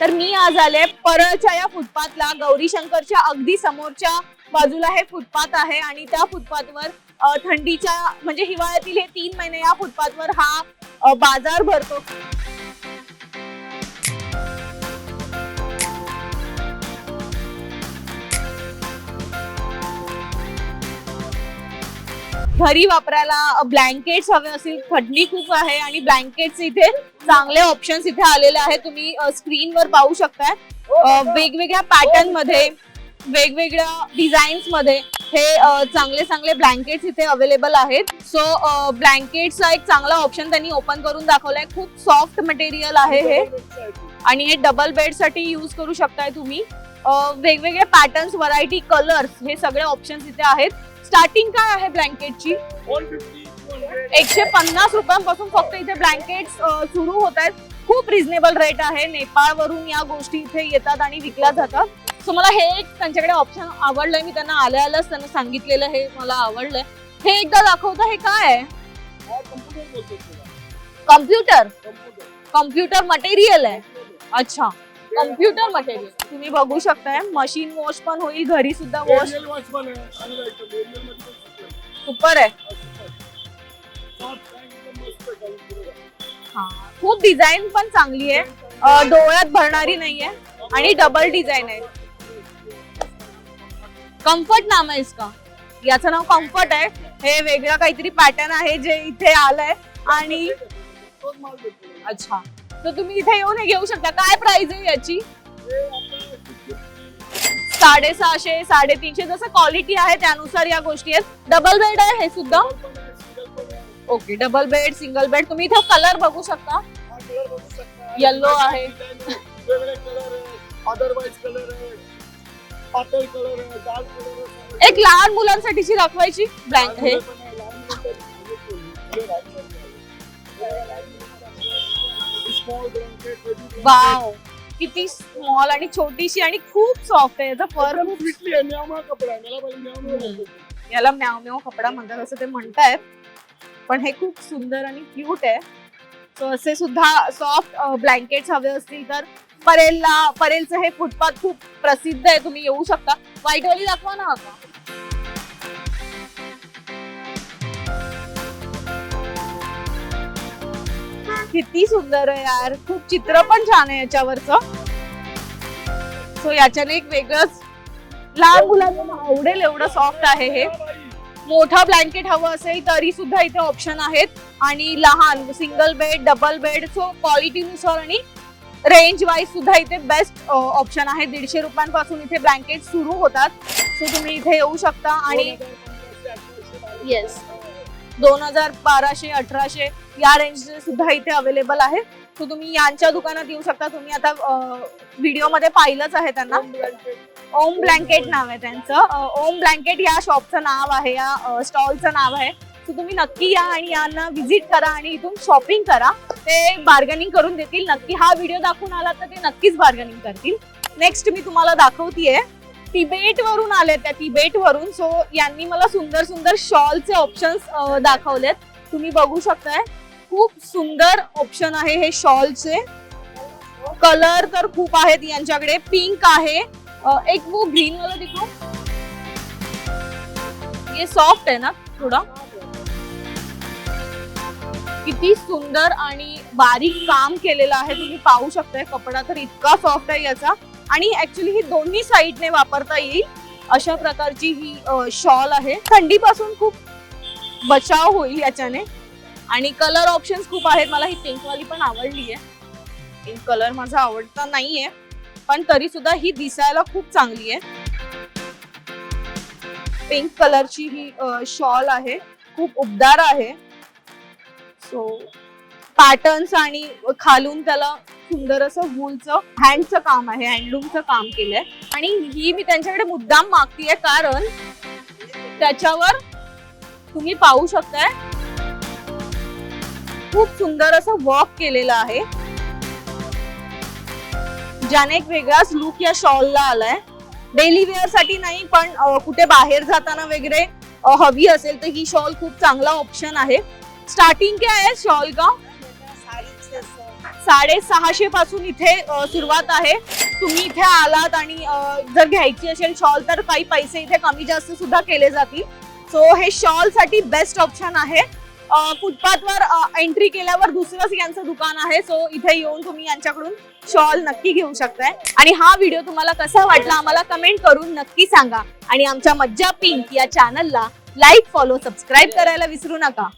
तर मी आज आले परळच्या या फुटपाथला. गौरी शंकरच्या अगदी समोरच्या बाजूला हे फुटपाथ आहे आणि त्या फुटपाथवर थंडीच्या म्हणजे हिवाळ्यातील हे तीन महिने या फुटपाथवर हा बाजार भरतो. घरी वापरायला ब्लँकेट्स हवे असतील थंडी खूप आहे आणि ब्लँकेट्स इथे चांगले ऑप्शन्स इथे आलेले आहेत. तुम्ही स्क्रीनवर पाहू शकताय. अ, वेगवेगळ्या पॅटर्नमध्ये वेगवेगळ्या डिझाईन्समध्ये हे चांगले चांगले ब्लँकेट्स इथे अवेलेबल आहेत. सो ब्लँकेटचा एक चांगला ऑप्शन त्यांनी ओपन करून दाखवलाय. खूप सॉफ्ट मटेरियल आहे हे. आणि हे डबल बेडसाठी युज करू शकताय तुम्ही. वेगवेगळे पॅटर्न्स व्हरायटी कलर्स हे सगळे ऑप्शन्स इथे आहेत. स्टार्टिंग काय आहे ब्लँकेटची एकशे पन्नास रुपयांपासून फक्त इथे ब्लँकेट सुरू होत आहेत. खूप रिझनेबल रेट आहे. नेपाळ वरून या गोष्टी इथे येतात आणि विकल्या जातात. सो मला हे एक त्यांच्याकडे ऑप्शन आवडलंय. मी त्यांना आल्या आल्याच त्यांना सांगितलेलं हे मला आवडलंय. हे एकदा दाखवतं हे काय? आहे कम्प्युटर कम्प्युटर मटेरियल आहे. अच्छा. कम्प्युटर मटेरियल तुम्ही बघू शकताय मशीन वॉश पण होईल घरी सुद्धा वॉश सुपर आहे. हा खूप डिझाईन पण चांगली आहे. डोळ्यात भरणारी नाहीये आणि डबल डिझाईन आहे. कम्फर्ट नाम आहे इसका. याचं नाव कम्फर्ट आहे. हे वेगळं काहीतरी पॅटर्न आहे जे इथे आलंय. आणि अच्छा. तर तुम्ही इथे येऊन हे घेऊ शकता. काय प्राइस आहे याची? साडेसहाशे साडेतीनशे जसं क्वालिटी आहे त्यानुसार या गोष्टी आहेत. डबल बेड आहे हे सुद्धा. Okay double bed single bed तुम्ही इथे कलर बघू शकता. Yellow आहे. आहे एक लहान मुलांसाठीची दाखवायची ब्लँक हे. वाव किती स्मॉल आणि छोटीशी आणि खूप सॉफ्ट आहे. याचा फर याला म्याव म्याव कपडा म्हणतात असं ते म्हणतायत. पण हे खूप सुंदर आणि क्यूट आहे. सो असे सुद्धा सॉफ्ट ब्लँकेट्स हवे असतील तर परेलला परेलचं हे फुटपाथ खूप प्रसिद्ध आहे. तुम्ही येऊ शकता. व्हाईटवाली दाखवा ना आता. किती सुंदर आहे यार. खूप चित्र पण छान आहे याच्यावरचं. सो याच्याने एक वेगळंच लहान मुलांना आवडेल एवढं सॉफ्ट आहे हे. मोठा ब्लँकेट हवं असेल तरी सुद्धा इथे ऑप्शन आहेत. आणि लहान single bed double bed so क्वालिटीनुसार आणि रेंज वाईज सुद्धा इथे बेस्ट ऑप्शन आहे. दीडशे रुपयांपासून इथे ब्लँकेट सुरू होतात. सो तुम्ही इथे येऊ शकता आणि येस दोन हजार बाराशे अठराशे या रेंज सुद्धा इथे अवेलेबल आहे. सो तुम्ही यांच्या दुकानात येऊ शकता. तुम्ही आता व्हिडिओमध्ये पाहिलंच आहे त्यांना. ओम ब्लँकेट नाव आहे त्यांचं. ओम ब्लँकेट या शॉपचं नाव आहे या स्टॉलचं नाव आहे. सो तुम्ही नक्की या आणि यांना व्हिजिट करा आणि इथून शॉपिंग करा. ते बार्गनिंग करून देतील. नक्की हा व्हिडिओ दाखवून आला तर ते नक्कीच बार्गनिंग करतील. नेक्स्ट मी तुम्हाला दाखवतीये. तिबेट वरून आल्या त्या तिबेट वरून सो यांनी मला सुंदर सुंदर शॉलचे ऑप्शन्स दाखवलेत. तुम्ही बघू शकताय. खूप सुंदर ऑप्शन आहे हे शॉलचे. कलर तर खूप आहेत यांच्याकडे. पिंक आहे. एक वो ग्रीन वाला दिखो. ये सॉफ्ट आहे ना थोडा. किती सुंदर आणि बारीक काम केलेलं आहे. तुम्ही पाहू शकताय कपडा तर इतका सॉफ्ट आहे याचा. आणि ऍक्च्युली ही दोन्ही साईडने वापरता येईल अशा प्रकारची ही शॉल आहे. थंडीपासून खूप बचाव होईल याच्याने. आणि कलर ऑप्शन्स खूप आहेत. मला ही पिंकवाली पण आवडली आहे पिंक कलर माझा आवडता नाहीये. पण तरी सुद्धा ही दिसायला खूप चांगली आहे पिंक कलरची ही शॉल आहे. खूप उबदार आहे. सो पॅटर्न्स आणि खालून त्याला सुंदर असं वूलचं हँडचं काम आहे हँडलूमचं काम केलंय. आणि ही मी त्यांच्याकडे मुद्दाम मागतीये कारण त्याच्यावर तुम्ही पाहू शकताय खूप सुंदर असं वर्क केलेलं आहे. ज्याने एक वेगळाच लुक या शॉलला आलाय. डेली वेअरसाठी नाही पण कुठे बाहेर जाताना वगैरे हवी असेल तर ही शॉल खूप चांगला ऑप्शन आहे. स्टार्टिंग क्या है शॉल का? साडेसहाशे पासून इथे सुरुवात आहे. तुम्ही इथे आलात आणि जर घ्यायची असेल शॉल तर काही पैसे इथे कमी जास्त सुद्धा केले जातील. सो हे शॉलसाठी बेस्ट ऑप्शन आहे फुटपाथवर एंट्री केल्यावर दुसरंच यांचं दुकान आहे. सो इथे येऊन तुम्ही यांच्याकडून शॉल नक्की घेऊ शकताय. आणि हा व्हिडिओ तुम्हाला कसा वाटला आम्हाला कमेंट करून नक्की सांगा. आणि आमच्या मज्जा पिंक या चॅनलला लाईक फॉलो सबस्क्राईब करायला विसरू नका.